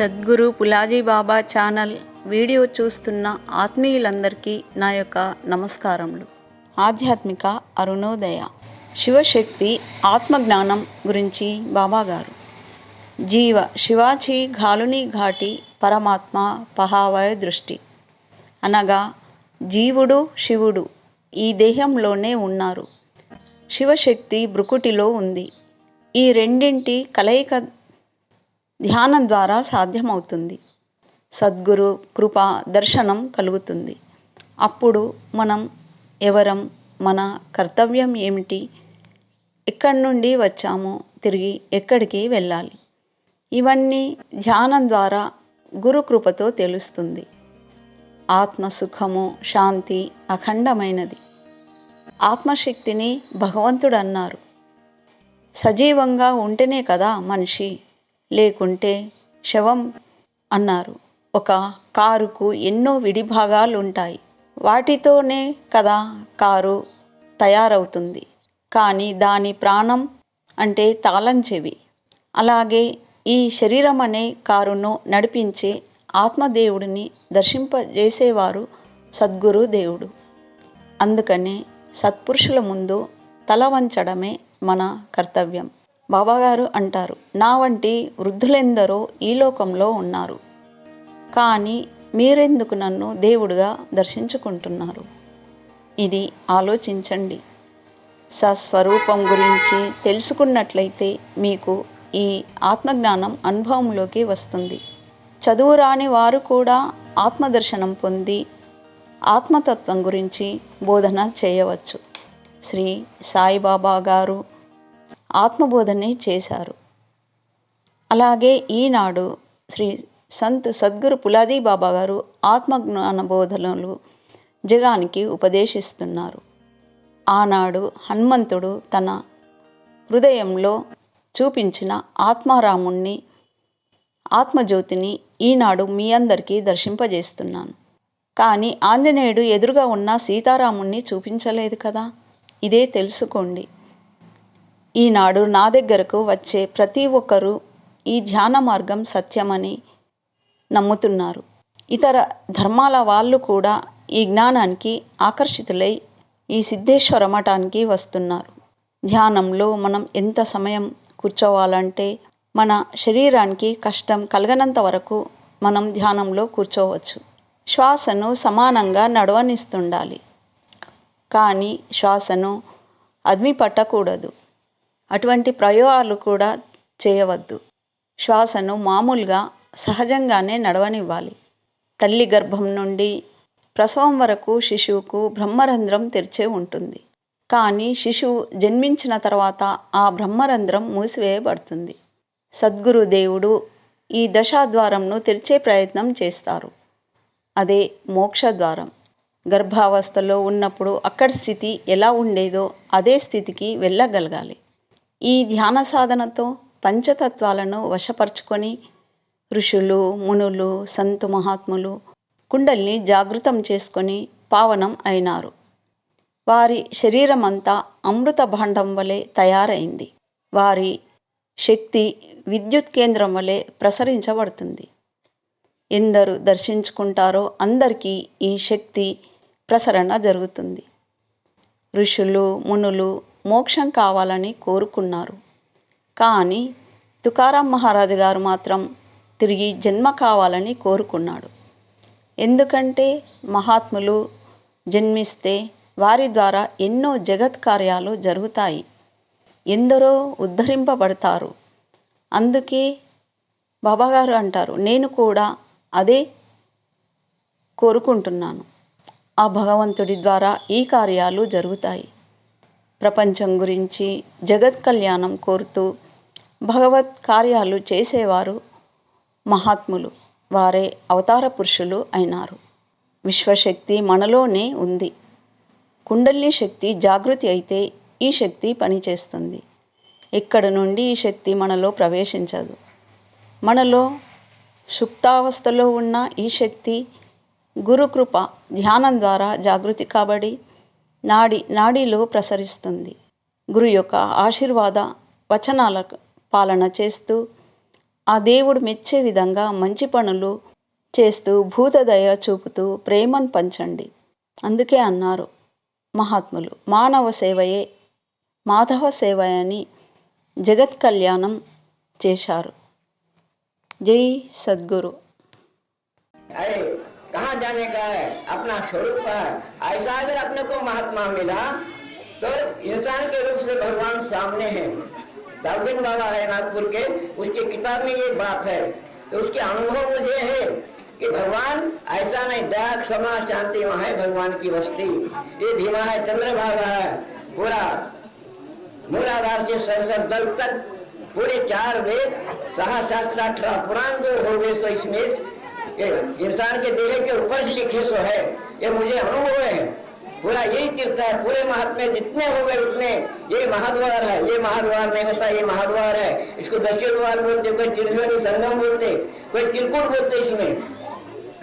Sadhguru Pulaji Baba channel video చూస్తున్న ఆత్మీయులందరికీ నా యొక్క నమస్కారములు. ఆధ్యాత్మిక అరుణోదయ. శివశక్తి ఆత్మజ్ఞానం గురించి బాబాగారు. జీవ శివాచి ఘాలుని ఘాటి పరమాత్మ పహావయ దృష్టి. అనగా జీవుడు శివుడు ఈ దేహంలోనే ఉన్నారు. శివశక్తి బ్రుకుటిలో ఉంది. ఈ రెండింటి కలయిక ధ్యానం ద్వారా సాధ్యమవుతుంది. సద్గురు కృప దర్శనం కలుగుతుంది. అప్పుడు మనం ఎవరం మన కర్తవ్యం ఏమిటి ఎక్కడి నుండి వచ్చామో తిరిగి ఎక్కడికి వెళ్ళాలి. ఇవన్నీ ధ్యానం ద్వారా గురు కృపతో తెలుస్తుంది. ఆత్మ సుఖము శాంతి అఖండమైనది. ఆత్మశక్తిని భగవంతుడన్నారు సజీవంగా ఉంటేనే కదా మనిషి లేకుంటే శవం అన్నారు. ఒక కారుకు ఎన్నో విడిభాగాలు ఉంటాయి వాటితోనే కదా కారు తయారవుతుంది. కానీ దాని ప్రాణం అంటే తాళం చెవి. అలాగే ఈ శరీరం అనే కారును నడిపించే ఆత్మదేవుడిని దర్శింపజేసేవారు సద్గురు దేవుడు. అందుకనే సత్పురుషుల ముందు తల వంచడమే మన కర్తవ్యం. బాబాగారు అంటారు. నా వంటి వృద్ధులెందరో ఈ లోకంలో ఉన్నారు. కానీ మీరెందుకు నన్ను దేవుడిగా దర్శించుకుంటున్నారు? ఇది ఆలోచించండి. సస్వరూపం గురించి తెలుసుకున్నట్లయితే మీకు ఈ ఆత్మజ్ఞానం అనుభవంలోకి వస్తుంది. చదువు రాని వారు కూడా ఆత్మదర్శనం పొంది ఆత్మతత్వం గురించి బోధన చేయవచ్చు. శ్రీ సాయిబాబా గారు ఆత్మబోధనే చేశారు. అలాగే ఈనాడు శ్రీ సంత్ సద్గురు పులాదీ బాబా గారు ఆత్మజ్ఞాన బోధనలు జగానికి ఉపదేశిస్తున్నారు. ఆనాడు హనుమంతుడు తన హృదయంలో చూపించిన ఆత్మారాముణ్ణి ఆత్మజ్యోతిని ఈనాడు మీ అందరికీ దర్శింపజేస్తున్నాను. కానీ ఆంజనేయుడు ఎదురుగా ఉన్న సీతారాముణ్ణి చూపించలేదు కదా? ఇదే తెలుసుకోండి. ఈనాడు నా దగ్గరకు వచ్చే ప్రతి ఒక్కరూ ఈ ధ్యాన మార్గం సత్యమని నమ్ముతున్నారు. ఇతర ధర్మాల వాళ్ళు కూడా ఈ జ్ఞానానికి ఆకర్షితులై ఈ సిద్ధేశ్వర మఠానికి వస్తున్నారు. ధ్యానంలో మనం ఎంత సమయం కూర్చోవాలంటే మన శరీరానికి కష్టం కలగనంత వరకు మనం ధ్యానంలో కూర్చోవచ్చు. శ్వాసను సమానంగా నడవనిస్తుండాలి. కానీ శ్వాసను అద్మి పట్టకూడదు అటువంటి ప్రయోగాలు కూడా చేయవద్దు. శ్వాసను మామూలుగా సహజంగానే నడవనివ్వాలి. తల్లి గర్భం నుండి ప్రసవం వరకు శిశువుకు బ్రహ్మరంధ్రం తెరిచే ఉంటుంది. కానీ శిశువు జన్మించిన తర్వాత ఆ బ్రహ్మరంధ్రం మూసివేయబడుతుంది. సద్గురు దేవుడు ఈ దశాద్వారంను తెరిచే ప్రయత్నం చేస్తారు. అదే మోక్షద్వారం. గర్భావస్థలో ఉన్నప్పుడు అక్కడి స్థితి ఎలా ఉండేదో అదే స్థితికి వెళ్ళగలగాలి. ఈ ధ్యాన సాధనతో పంచతత్వాలను వశపరుచుకొని ఋషులు మునులు సంతు మహాత్ములు కుండల్ని జాగృతం చేసుకొని పావనం అయినారు. వారి శరీరం అంతా అమృత భాండం వలె తయారైంది. వారి శక్తి విద్యుత్ కేంద్రం వలె ప్రసరించబడుతుంది. ఎందరు దర్శించుకుంటారో అందరికీ ఈ శక్తి ప్రసరణ జరుగుతుంది. ఋషులు మునులు మోక్షం కావాలని కోరుకున్నారు. కానీ తుకారాం మహారాజు గారు మాత్రం తిరిగి జన్మ కావాలని కోరుకున్నాడు. ఎందుకంటే మహాత్ములు జన్మిస్తే వారి ద్వారా ఎన్నో జగత్ కార్యాలు జరుగుతాయి. ఎందరో ఉద్ధరింపబడతారు. అందుకే బాబాగారు అంటారు నేను కూడా అదే కోరుకుంటున్నాను. ఆ భగవంతుడి ద్వారా ఈ కార్యాలు జరుగుతాయి. ప్రపంచం గురించి జగత్ కళ్యాణం కోరుతూ భగవత్ కార్యాలు చేసేవారు మహాత్ములు. వారే అవతార పురుషులు అయినారు. విశ్వశక్తి మనలోనే ఉంది. కుండలిని శక్తి జాగృతి అయితే ఈ శక్తి పనిచేస్తుంది. ఇక్కడ నుండి ఈ శక్తి మనలో ప్రవేశించదు? మనలో సుప్తావస్థలో ఉన్న ఈ శక్తి గురుకృప ధ్యానం ద్వారా జాగృతి కాబడి నాడి నాడీలో ప్రసరిస్తుంది. గురు యొక్క ఆశీర్వాద వచనాల పాలన చేస్తూ ఆ దేవుడు మెచ్చే విధంగా మంచి పనులు చేస్తూ భూతదయ చూపుతూ ప్రేమను పంచండి. అందుకే అన్నారు మహాత్ములు మానవ సేవయే మాధవ సేవ అని జగత్ కళ్యాణం చేశారు. జై సద్గురు. कहाँ जाने का है? अपना स्वरूप पर ऐसा अगर अपने को महात्मा मिला तो इंसान के रूप से भगवान सामने है। दार्जिन बाबा है नागपुर के, उसकी किताब में ये बात है। तो उसके अनुभव मुझे है कि भगवान, ऐसा नहीं, दया, क्षमा, शांति, वहाँ है भगवान की बस्ती। ये भीमा है चंद्रभागा है। पूरा मूलाधार से सरसर दल तक, पूरे चार वेद, सहा शास्त्र अठारह पुराण जो हो गए, सो इसमें इंसान के देह के ऊपर से लिखे सो है। ये मुझे अनुभव है। पूरा यही तीर्थ है। पूरे महात्मे जितने हो गए उतने ये महाद्वार है। ये महाद्वार नहीं होता, ये महाद्वार है। इसको दक्षिण द्वार बोलते, कोई त्रिवेणी संगम बोलते, कोई त्रिकुट बोलते इसमें।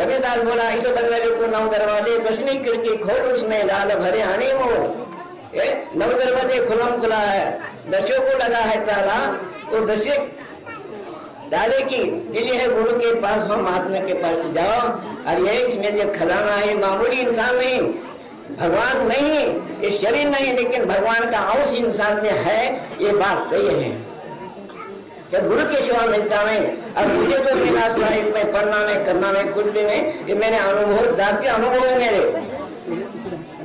कबीरदास बोला ऐसे बंगाली को नौ दरवाजे दसवीं खिड़की खोल उसमें, लाल भरे आने मो ये नौ दरवाजे खुलम खुला है। दसों को लगा है ताला तो दसे डाले की दिल्ली है गुरु के पास हम महात्मा के पास जाओ। और ये इसमें जो खजाना है, मामूली इंसान नहीं, भगवान नहीं, ये शरीर नहीं, लेकिन भगवान का अंश इंसान में है, ये बात सही है। जब गुरु के सिवा मिलता नहीं अब मुझे तो बिना साहिब में पढ़ना नहीं करना नहीं कुछ भी नहीं, ये मेरे अनुभव, जाति अनुभव है मेरे।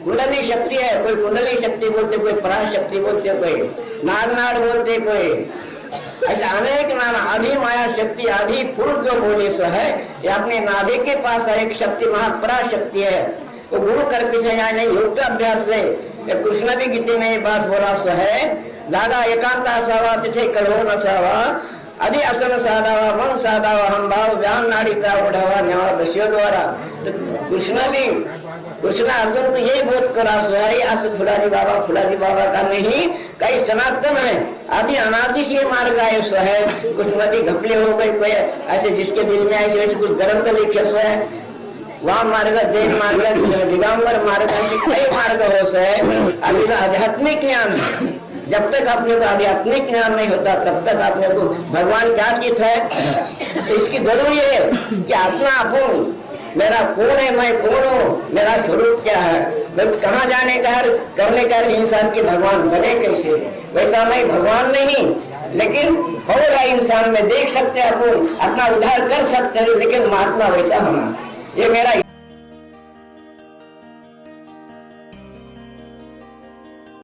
कुंडली शक्ति है, कोई कुंडली शक्ति बोलते, कोई पराशक्ति बोलते, कोई नाग नाग बोलते, कोई ऐसे अनेक नाम आधी माया शक्ति आधी पुरुष जो बोले सो है, ये अपने नाभि के पास है, एक शक्ति महापरा शक्ति है। वो तो गुरु कर पीछे जाए नहीं योग अभ्यास से। कृष्ण भी गीते में ये बात बोला सो है। दादा एकांत असावा तिथे करो न सावा। अधि असन साधावा मन साधावा, हम भाव व्यान नाड़ी का उठावा न्यावा दस्यो द्वारा। तो कृष्ण भी कृष्ण अर्जुन को यही बोध करा सो है, ये आज फुलाजी बाबा फुलाजी बाबा का नहीं, कई सनातन है। आदि अनादि से ये मार्ग आए सो है, कुछ नदी घपले हो गई, कोई ऐसे जिसके दिल में ऐसे वैसे कुछ गर्म तो लिखे सो है। वहाँ मार्ग देह मार्ग दिगंबर मार्ग कई मार्ग हो से अभी तो आध्यात्मिक ज्ञान जब तक आपने को आध्यात्मिक ज्ञान नहीं होता, तब तक आपने को भगवान क्या चीज़ है। तो इसकी ज़रूरी है कि अपना अपुन मेरा कौन है, मैं कौन हूँ। मेरा स्वरूप क्या है? मैं कहाँ जाने का करने का इंसान की भगवान बने कैसे वैसा मैं भगवान नहीं, लेकिन हो रहा इंसान में देख सकते हैं, अपन अपना उद्धार कर सकते हैं, लेकिन महात्मा वैसा होना। ये मेरा